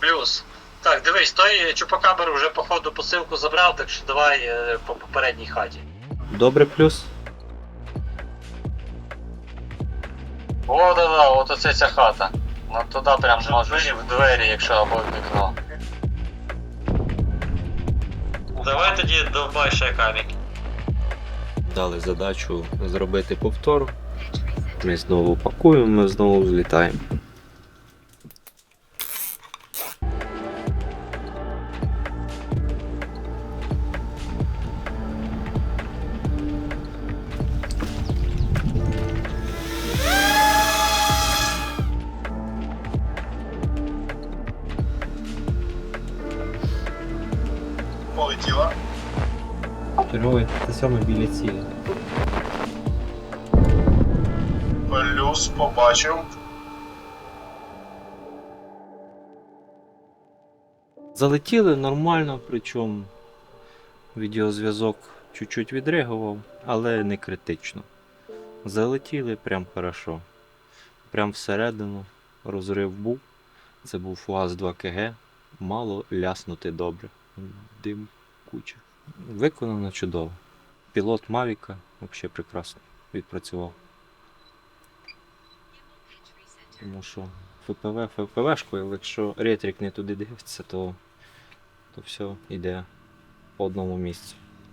Плюс. Так, дивись, той чупакабер вже походу посилку забрав, так що давай е, по попередній хаті. Добре плюс. О, да, да, от оце ця хата. Ну туди прям можеш в двері, якщо або в вікно. Давай тоді довбай ще камінь. Дали задачу зробити повтор. Ми знову пакуємо, ми знову злітаємо. Полетіла. Черговий те саме біля цілі. Плюс побачив. Залетіли нормально, причому відеозв'язок чуть-чуть відреагував, але не критично. Залетіли прям хорошо. Прям всередину розрив був. Це був ФУАЗ 2 КГ. Мало ляснути добре. Дим куча. Виконано чудово. Пілот Мавіка взагалі прекрасно відпрацював. Тому що ФПВ ФПВшкою, якщо ретрик не туди дивиться, то, то все йде по одному місцю.